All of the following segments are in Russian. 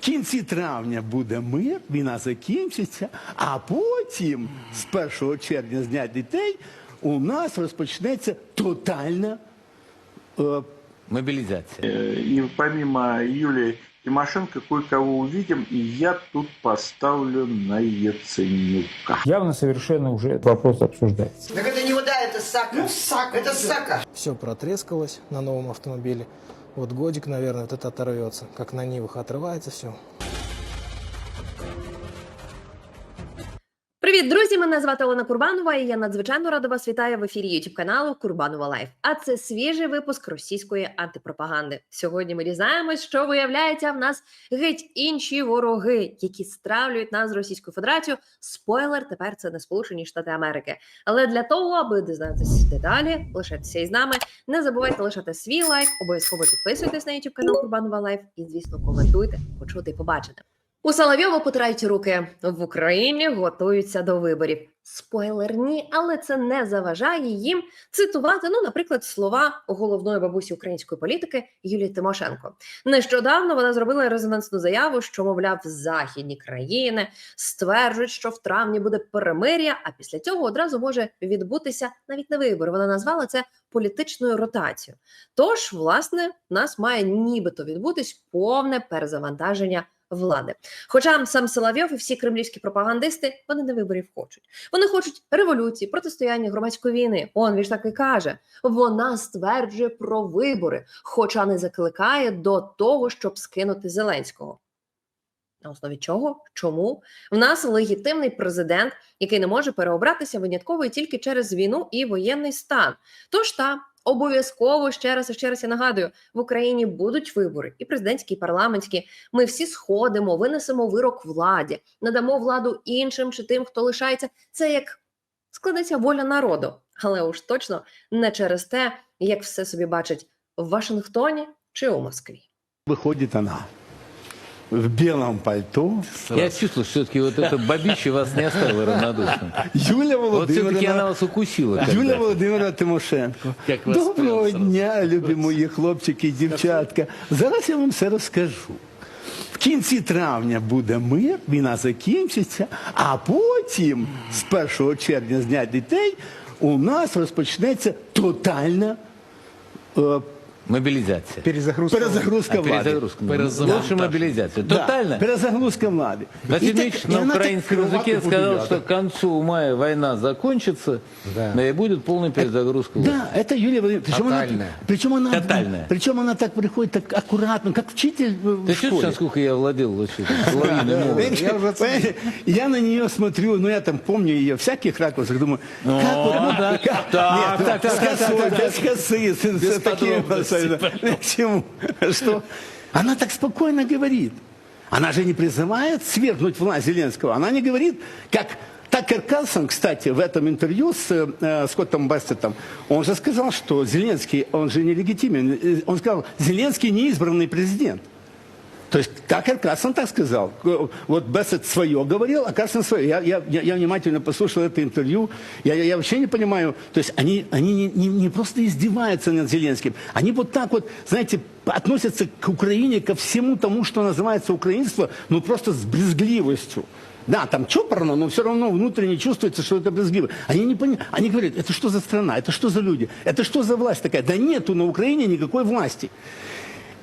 кінці травня буде мир, війна закінчиться, а потім, з 1 червня з Дня дітей, у нас розпочнеться тотальна е, Мобилизация. Э, И помимо Юлии Тимошенко кое-кого увидим, и я тут поставлю на Яценюка. Явно совершенно уже этот вопрос обсуждается. Так это не вода, это сака. Ну, сака. Это сака. Все протрескалось на новом автомобиле. Вот годик, наверное, вот это оторвется. Как на Нивах отрывается все. Привіт, друзі! Мене звати Олена Курбанова, і я надзвичайно рада вас вітаю в ефірі youtube каналу Курбанова Лайф. А це свіжий випуск російської антипропаганди. Сьогодні ми дізнаємось, що виявляється в нас геть інші вороги, які стравлюють нас з Російською Федерацією. Спойлер, тепер це не Сполучені Штати Америки. Але для того, аби дізнатися деталі, лишайтеся із нами. Не забувайте лишати свій лайк, обов'язково підписуйтесь на youtube канал Курбанова Лайф і, звісно, коментуйте, почути і побачити. У Соловйова потирають руки в Україні, готуються до виборів. Спойлер, ні, але це не заважає їм цитувати, ну, наприклад, слова головної бабусі української політики Юлії Тимошенко. Нещодавно вона зробила резонансну заяву, що, мовляв, західні країни стверджують, що в травні буде перемир'я, а після цього одразу може відбутися навіть не вибори. Вона назвала це політичною ротацією. Тож, власне, нас має нібито відбутись повне перезавантаження влади. Хоча сам Соловйов і всі кремлівські пропагандисти вони не виборів хочуть. Вони хочуть революції, протистояння громадської війни. Он він ж так і каже. Вона стверджує про вибори, хоча не закликає до того, щоб скинути Зеленського. На основі чого? Чому? В нас легітимний президент, який не може переобратися винятково і тільки через війну і воєнний стан. Тож та обов'язково ще раз і ще раз я нагадую: в Україні будуть вибори, і президентські, і парламентські. Ми всі сходимо, винесемо вирок владі, надамо владу іншим чи тим, хто лишається. Це як складеться воля народу, але уж точно не через те, як все собі бачить в Вашингтоні чи у Москві. виходить вона в білому пальто. Я чувствую, что все-таки вот это бабище вас не оставило равнодушным. Юля Вот все-таки она Володимирівна. вас укусила. Юля когда-то. Володимирівна Тимошенко. Як вас Доброго прям дня, любі мої хлопчики і дівчатка. Зараз я вам все розкажу. В кінці травня буде мир, війна закінчиться, а потім, з 1 червня з Дня дітей, у нас розпочнеться тотальна е, Мобилизация. перезагрузка, перезагрузка влади. Перезагрузка. Лучше мобилизация. Да, Тотально. перезагрузка влади. Василий І так- Ильич і на вона так украинском языке криваво сказал, побіляла. что к концу мая война закончится, да. и будет полная перезагрузка. власти. Да, это Юлия Владимировна. Причем она, Тотальная. причем она, Тотальная. причем она так приходит так аккуратно, как учитель в Ты в чувствуешь, школе. насколько я владел вообще половиной мовы? Понимаете, понимаете, Я на нее смотрю, ну я там помню ее в всяких ракурсах, думаю, как вот, ну, да. как- Так, нет, так, так, с так, косой, так, так, без косы, с, с такими волосами. к чему? Что? Она так спокойно говорит. Она же не призывает свергнуть власть Зеленского. Она не говорит, как Такер Карлсон, кстати, в этом интервью с э, Скоттом Бастетом, он же сказал, что Зеленский, он же нелегитимен. Э, Он сказал, Зеленский неизбранный президент. То есть Такер Карлсон так сказал. Вот Бессет свое говорил, а Карлсон свое. Я, я, я, внимательно послушал это интервью. Я, я, я вообще не понимаю. То есть они, они не, не, не просто издеваются над Зеленским. Они вот так вот, знаете, относятся к Украине, ко всему тому, что называется украинство, ну просто с брезгливостью. Да, там чопорно, но все равно внутренне чувствуется, что это брезгливо. Они не понимают. Они говорят, это что за страна, это что за люди, это что за власть такая? Да нету на Украине никакой власти.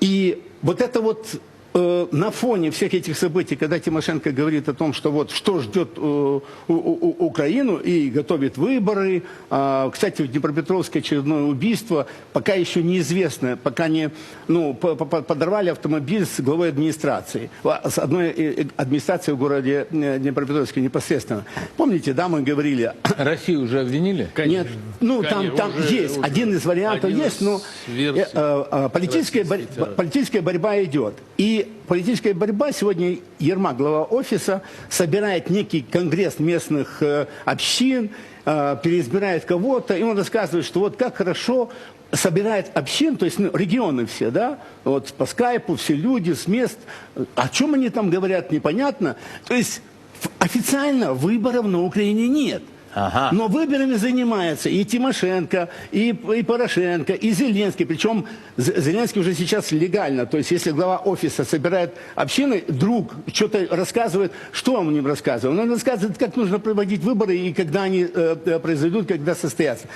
И вот это вот э, на фоне всех этих событий, когда Тимошенко говорит о том, что вот что ждет э, у- у- Украину и готовит выборы. А, кстати, в Днепропетровске очередное убийство, пока еще неизвестно, пока не, ну, по- по- подорвали автомобиль с главой администрации, с одной э, администрации в городе э, Днепропетровске непосредственно. Помните, да, мы говорили, Россию уже обвинили? нет, ну там, там есть, один из вариантов один есть, но э, э, э, политическая, борь- политическая борьба идет. И политическая борьба сегодня Ермак, глава офиса, собирает некий конгресс местных э, общин, э, переизбирает кого-то, и он рассказывает, что вот как хорошо собирает общин, то есть ну, регионы все, да, вот по скайпу все люди с мест, о чем они там говорят, непонятно. То есть официально выборов на Украине нет. Ага. Но выборами занимается и Тимошенко, и, и Порошенко, и Зеленский. Причем Зеленский уже сейчас легально. То есть если глава офиса собирает общины, друг что-то рассказывает, что он им рассказывает? Он рассказывает, как нужно проводить выборы и когда они э, э, произойдут, когда состоятся.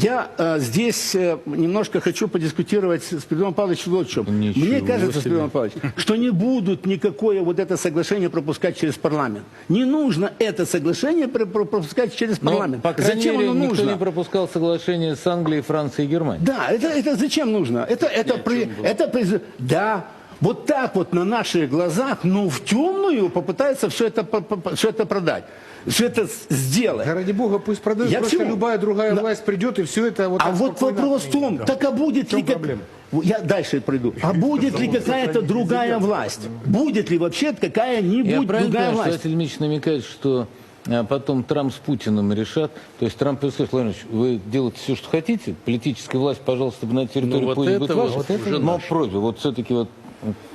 Я э, здесь э, немножко хочу подискутировать с Придоном Павловичем вот в чем. Ничего Мне кажется, себе. Придон Павлович, что не будут никакое вот это соглашение пропускать через парламент. Не нужно это соглашение пр- пр- пропускать через Но, парламент. Ну, по Зачем мере, оно никто нужно? не пропускал соглашение с Англией, Францией и Германией. Да, это, это зачем нужно? Это, это, при- это при- да, вот так вот на наших глазах, ну, в темную попытается все это, все это продать, все это сделать. Да ради бога, пусть продают, Я просто чему? любая другая Да. власть придет и все это вот А вот вопрос в том, отменит. так а будет ли... проблема? Я дальше пройду. А будет ли какая-то другая власть? Будет ли вообще Я какая-нибудь правильно другая понимаю, что власть? Василий Дмитриевич намекает, что а, потом Трамп с Путиным решат. То есть Трамп скажет, Владимир Владимирович, вы делаете все, что хотите, политическая власть, пожалуйста, на территории Ну, вот пусть будет это ваша, вот но просьба, вот все-таки вот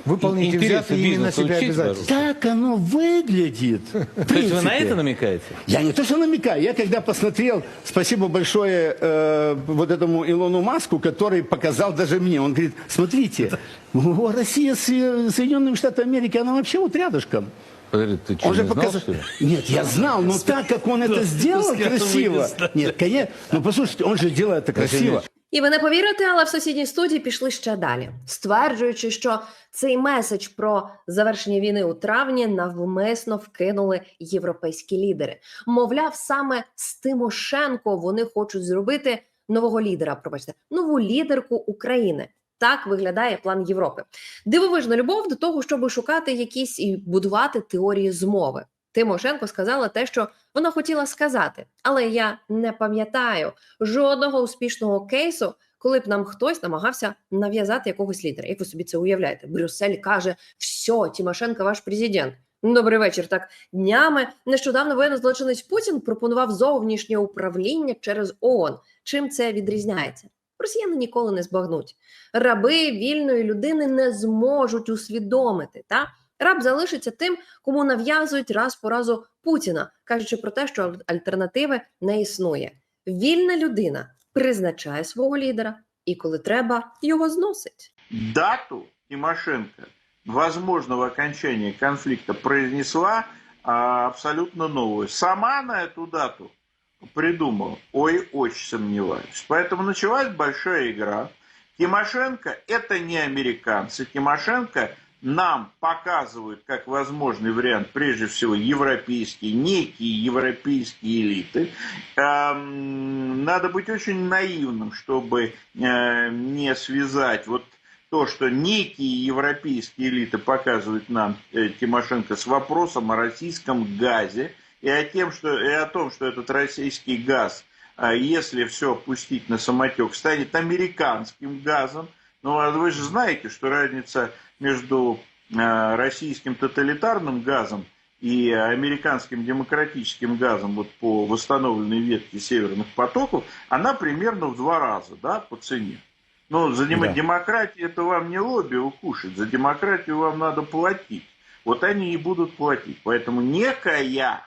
Выполните взятые ими на себя обязательства. Так оно выглядит. То есть вы на это намекаете? Я не то что намекаю, я когда посмотрел, спасибо большое э, вот этому Илону Маску, который показал даже мне, он говорит, смотрите, Россия с Соединенными Штатами Америки, она вообще вот рядышком. Подожди, ты что, Он же показал... что ли? Нет, я знал, но так как он это сделал красиво. Нет, конечно, ну послушайте, он же делает это красиво. І ви не повірите, але в сусідній студії пішли ще далі, стверджуючи, що цей меседж про завершення війни у травні навмисно вкинули європейські лідери. Мовляв, саме з Тимошенко вони хочуть зробити нового лідера. Пробачте, нову лідерку України. Так виглядає план Європи. Дивовижна любов до того, щоб шукати якісь і будувати теорії змови. Тимошенко сказала те, що вона хотіла сказати, але я не пам'ятаю жодного успішного кейсу, коли б нам хтось намагався нав'язати якогось лідера. Як ви собі це уявляєте? Брюссель каже: все, Тимошенко ваш президент. Добрий вечір. Так днями нещодавно воєнний злочинець Путін пропонував зовнішнє управління через ООН. Чим це відрізняється? Росіяни ніколи не збагнуть. Раби вільної людини не зможуть усвідомити. Та раб залишиться тим, кому нав'язують раз по разу Путіна, кажучи про те, що альтернативи не існує. Вільна людина призначає свого лідера, і коли треба, його зносить. Дату Тимошенко возможного окончания конфликта произнесла а, абсолютно новую. Сама на эту дату придумала. Ой, очень сомневаюсь. Поэтому началась большая игра. Тимошенко – это не американцы. Тимошенко нам показывают как возможный вариант, прежде всего, европейские, некие европейские элиты. Эм, Надо быть очень наивным, чтобы э, не связать вот то, что некие европейские элиты показывают нам э, Тимошенко с вопросом о российском газе и о, тем, что, и о том, что этот российский газ, а, если все опустить на самотек, станет американским газом. Ну, а вы же знаете, что разница между э, российским тоталитарным газом и американским демократическим газом вот по восстановленной ветке северных потоков, она примерно в два раза да, по цене. Но за дем- Да. демократию это вам не лобби кушать, за демократию вам надо платить. Вот они и будут платить. Поэтому некая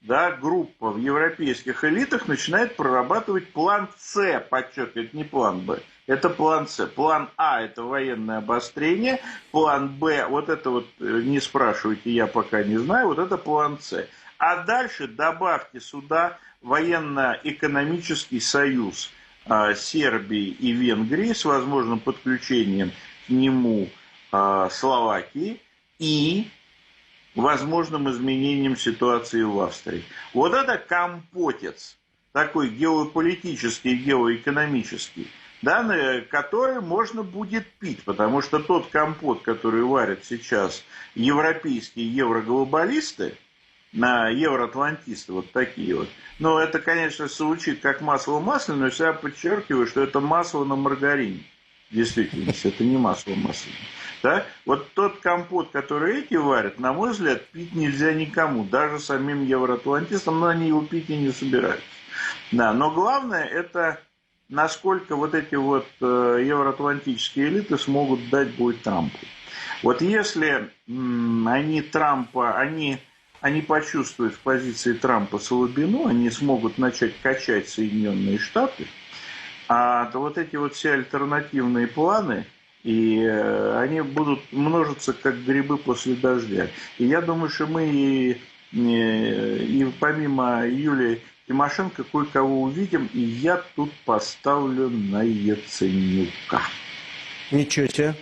да, группа в европейских элитах начинает прорабатывать план С, подчеркивает, не план Б. Это план С. План А – это военное обострение. План Б, вот это вот, э, не спрашивайте, я пока не знаю, вот это план С. А дальше добавьте сюда военно-экономический союз а, Сербии и Венгрии с возможным подключением к нему а, Словакии и возможным изменением ситуации в Австрии. Вот это компотец, такой геополитический, геоэкономический, да, который можно будет пить, потому что тот компот, который варят сейчас европейские евроглобалисты, на евроатлантисты, вот такие вот. Но это, конечно, звучит как масло масляное, но я подчеркиваю, что это масло на маргарине. В действительности, это не масло масляное. Да? Вот тот компот, который эти варят, на мой взгляд, пить нельзя никому, даже самим евроатлантистам, но они его пить и не собираются. Да, но главное это насколько вот эти вот э, евроатлантические элиты смогут дать бой Трампу. Вот если они Трампа, они они почувствуют в позиции Трампа слабину, они смогут начать качать Соединенные Штаты, а то вот эти вот все альтернативные планы, и э, они будут множиться как грибы после дождя. И я думаю, что мы и, и, и помимо Юлии Тимошенко кое-кого увидим, и я тут поставлю на Яценюка. Ничего себе.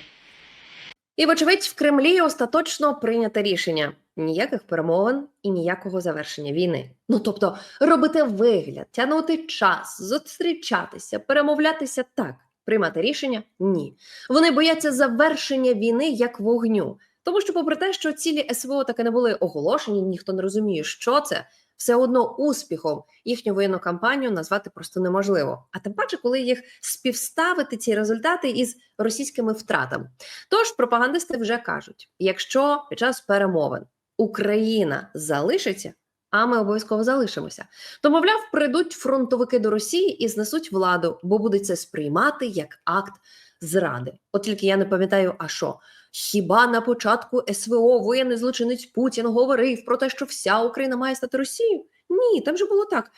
І, вочевидь, в Кремлі остаточно прийнято рішення: ніяких перемовин і ніякого завершення війни. Ну тобто, робити вигляд, тягнути час, зустрічатися, перемовлятися так, приймати рішення ні. Вони бояться завершення війни як вогню. Тому що, попри те, що цілі СВО таки не були оголошені, ніхто не розуміє, що це. Все одно успіхом їхню воєнну кампанію назвати просто неможливо. А тим паче, коли їх співставити ці результати із російськими втратами. Тож пропагандисти вже кажуть: якщо під час перемовин Україна залишиться, а ми обов'язково залишимося, то мовляв, прийдуть фронтовики до Росії і знесуть владу, бо будуть це сприймати як акт зради. От тільки я не пам'ятаю, а що. Хіба на початку СВО воєнний злочинець Путін говорив про те, що вся Україна має стати Росією? Ні, там же було так: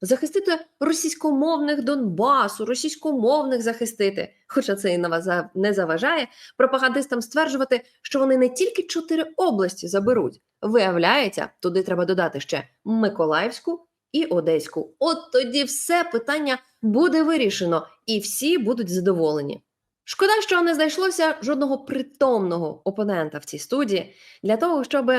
захистити російськомовних Донбасу, російськомовних захистити. Хоча це і не заважає пропагандистам стверджувати, що вони не тільки чотири області заберуть. Виявляється, туди треба додати ще Миколаївську і Одеську. От тоді все питання буде вирішено, і всі будуть задоволені. Шкода, що не знайшлося жодного притомного опонента в цій студії для того, щоб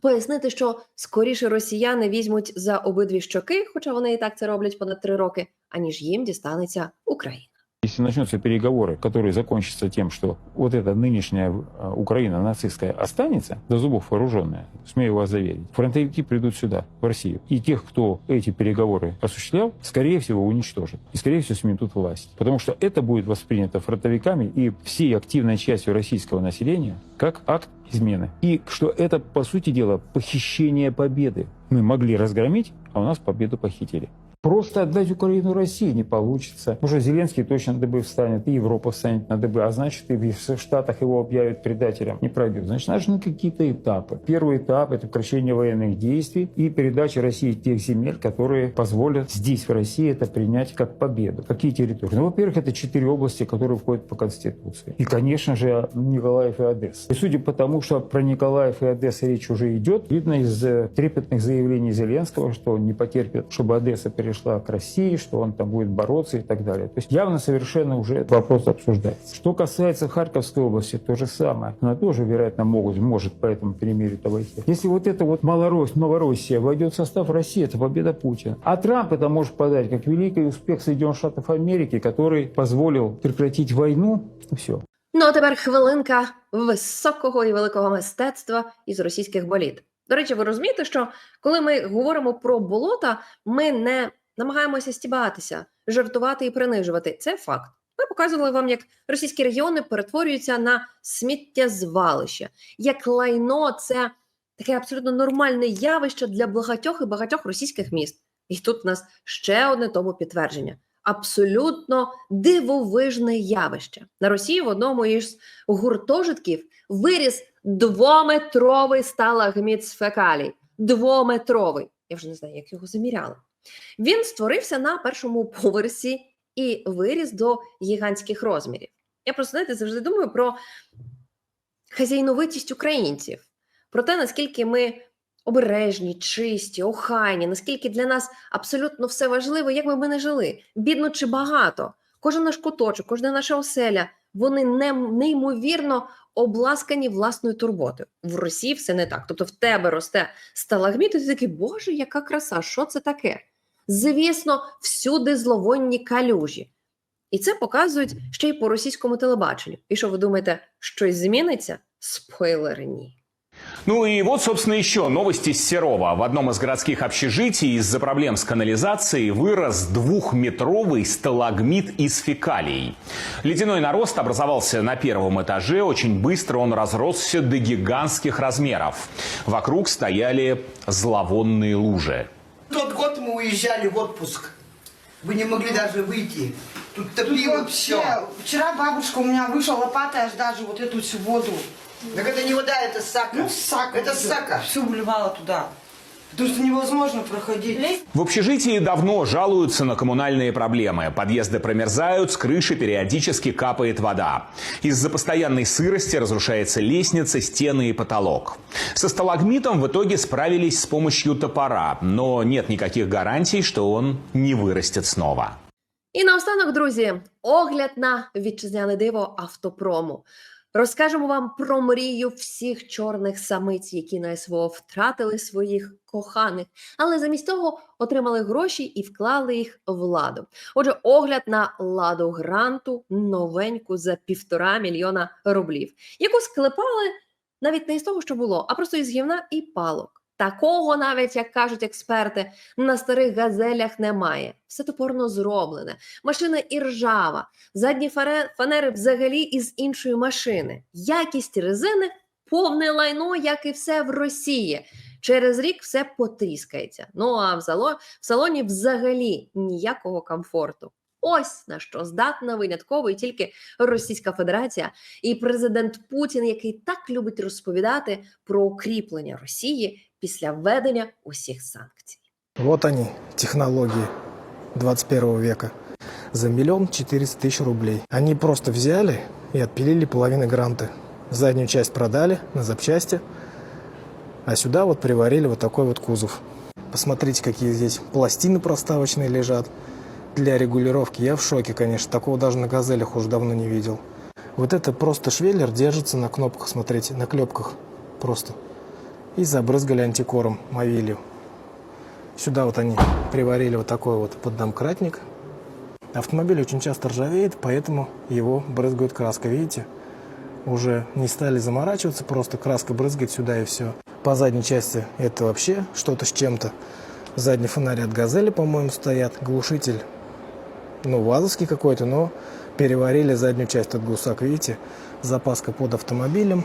пояснити, що скоріше росіяни візьмуть за обидві щоки, хоча вони і так це роблять понад три роки, аніж їм дістанеться Україна. Если начнутся переговоры, которые закончатся тем, что вот эта нынешняя э, Украина нацистская останется, до зубов вооруженная, смею вас заверить, фронтовики придут сюда, в Россию. И тех, кто эти переговоры осуществлял, скорее всего, уничтожат. И, скорее всего, сметут власть. Потому что это будет воспринято фронтовиками и всей активной частью российского населения как акт измены. И что это, по сути дела, похищение победы. Мы могли разгромить, а у нас победу похитили. Просто отдать Украину России не получится. Уже Зеленский точно на дыбы встанет, и Европа встанет на дыбы, а значит и в Штатах его объявят предателем. Не пройдет. Значит, нужны какие-то этапы. Первый этап – это прекращение военных действий и передача России тех земель, которые позволят здесь, в России, это принять как победу. Какие территории? Ну, во-первых, это четыре области, которые входят по Конституции. И, конечно же, Николаев и Одесса. И судя по тому, что про Николаев и Одесса речь уже идет, видно из э, трепетных заявлений Зеленского, что он не потерпит, чтобы Одесса перешла к России, что он там будет бороться и так далее. То есть явно совершенно уже этот вопрос обсуждается. Что касается Харьковской области, то же самое. Она тоже, вероятно, могут, может по этому перемирию войти. Если вот эта вот Малорос, Новороссия войдет в состав России, это победа Путина. А Трамп это может подать как великий успех Соединенных Штатов Америки, который позволил прекратить войну. Все. Ну а тепер хвилинка високого і великого мистецтва із російських боліт. До речі, ви розумієте, що коли ми говоримо про болота, ми не намагаємося стібатися, жартувати і принижувати. Це факт. Ми показували вам, як російські регіони перетворюються на сміттєзвалище, як лайно це таке абсолютно нормальне явище для багатьох і багатьох російських міст. І тут у нас ще одне тому підтвердження. Абсолютно дивовижне явище. На Росії в одному із гуртожитків виріс двометровий сталагміт з фекалій. Двометровий. Я вже не знаю, як його заміряли. Він створився на першому поверсі і виріс до гігантських розмірів. Я просто знаєте, завжди думаю про хазяйновитість українців, про те, наскільки ми обережні, чисті, охайні, наскільки для нас абсолютно все важливо, як би ми не жили, бідно чи багато. Кожен наш куточок, кожна наша оселя, вони не, неймовірно обласкані власною турботою. В Росії все не так. Тобто в тебе росте сталагміт, і ти такий, Боже, яка краса, що це таке? Звісно, всюди зловонні калюжі. І це показують ще й по російському телебаченню. І що ви думаєте, щось зміниться? Спойлери ні. Ну и вот, собственно, еще новости с Серова. В одном из городских общежитий из-за проблем с канализацией вырос двухметровый сталагмит из фекалий. Ледяной нарост образовался на первом этаже. Очень быстро он разросся до гигантских размеров. Вокруг стояли зловонные лужи. Тот год мы уезжали в отпуск. Вы не могли даже выйти Тут топило вообще, все. вчера бабушка у меня вышла лопатой аж даже вот эту всю воду. Так это не вода, это сака. Ну, сака. Это сака. Всю вливала туда. Потому что невозможно проходить. В общежитии давно жалуются на коммунальные проблемы. Подъезды промерзают, с крыши периодически капает вода. Из-за постоянной сырости разрушается лестница, стены и потолок. Со сталагмитом в итоге справились с помощью топора, но нет никаких гарантий, что он не вырастет снова. І наостанок, друзі, огляд на вітчизняне диво автопрому. Розкажемо вам про мрію всіх чорних самиць, які на СВО втратили своїх коханих, але замість того отримали гроші і вклали їх в ладу. Отже, огляд на ладу гранту новеньку за півтора мільйона рублів, яку склепали навіть не із того, що було, а просто із гівна і палок. Такого навіть, як кажуть експерти, на старих газелях немає. Все топорно зроблене. Машина іржава, задні фанери взагалі із іншої машини. Якість резини повне лайно, як і все в Росії. Через рік все потріскається. Ну а в, зало... в салоні взагалі ніякого комфорту. Ось на що здатна винятково і тільки Російська Федерація і президент Путін, який так любить розповідати про укріплення Росії після введення усіх санкцій. Вот они, технологии 21 века. За миллион четыреста тысяч рублей. Они просто взяли и отпилили половину гранты. Заднюю часть продали на запчасти, а сюда вот приварили вот такой вот кузов. Посмотрите, какие здесь пластины проставочные лежат для регулировки. Я в шоке, конечно. Такого даже на газелях уже давно не видел. Вот это просто швеллер держится на кнопках, смотрите, на клепках просто. И забрызгали антикором, мовилью. Сюда вот они приварили вот такой вот поддомкратник. Автомобиль очень часто ржавеет, поэтому его брызгают краской. Видите? Уже не стали заморачиваться, просто краска брызгает сюда и все. По задней части это вообще что-то с чем-то. Задний фонарь от газели, по-моему, стоят. Глушитель, ну, вазовский какой-то, но переварили заднюю часть от гусак. Видите? Запаска под автомобилем.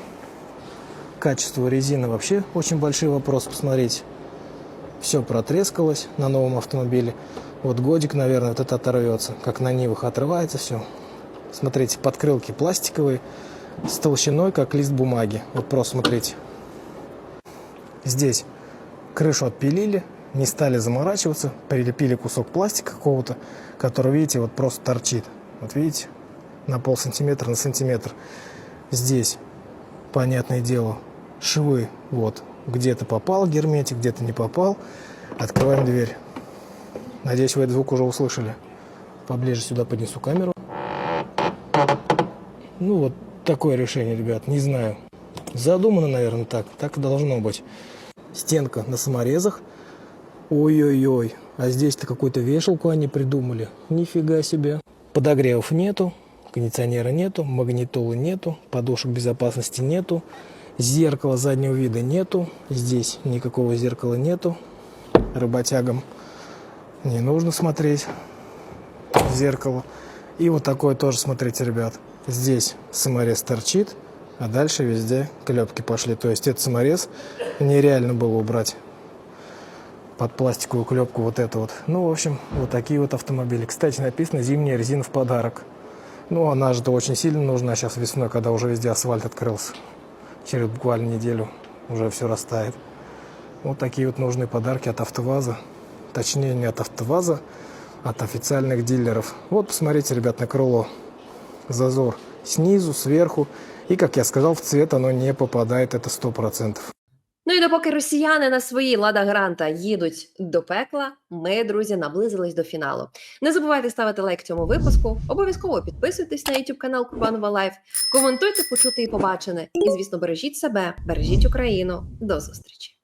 Качество резины вообще очень большой вопрос. Посмотрите. Все протрескалось на новом автомобиле. Вот годик, наверное, вот это оторвется. Как на Нивах отрывается все. Смотрите, подкрылки пластиковые с толщиной, как лист бумаги. Вот просто смотрите. Здесь крышу отпилили, не стали заморачиваться, прилепили кусок пластика какого-то, который, видите, вот просто торчит. Вот видите, на пол сантиметра на сантиметр. Здесь, понятное дело, швы, вот, где-то попал герметик, где-то не попал. Открываем дверь. Надеюсь, вы этот звук уже услышали. Поближе сюда поднесу камеру. Ну, вот такое решение, ребят, не знаю. Задумано, наверное, так. Так и должно быть. Стенка на саморезах. Ой-ой-ой. А здесь-то какую-то вешалку они придумали. Нифига себе. Подогревов нету, кондиционера нету, магнитолы нету, подушек безопасности нету, зеркала заднего вида нету. Здесь никакого зеркала нету. Работягам не нужно смотреть в зеркало. И вот такое тоже, смотрите, ребят. Здесь саморез торчит, а дальше везде клепки пошли. То есть этот саморез нереально было убрать под пластиковую клепку вот это вот. Ну, в общем, вот такие вот автомобили. Кстати, написано «Зимняя резина в подарок». Ну, она же-то очень сильно нужна сейчас весной, когда уже везде асфальт открылся. Через буквально неделю уже все растает. Вот такие вот нужные подарки от АвтоВАЗа. Точнее, не от АвтоВАЗа, а от официальных дилеров. Вот, посмотрите, ребят, на крыло. Зазор снизу, сверху. И, как я сказал, в цвет оно не попадает, это 100%. Ну і допоки росіяни на свої лада гранта їдуть до пекла, ми, друзі, наблизились до фіналу. Не забувайте ставити лайк цьому випуску. Обов'язково підписуйтесь на YouTube канал Курбанова Лайф, коментуйте, почути і побачене. І, звісно, бережіть себе, бережіть Україну. До зустрічі!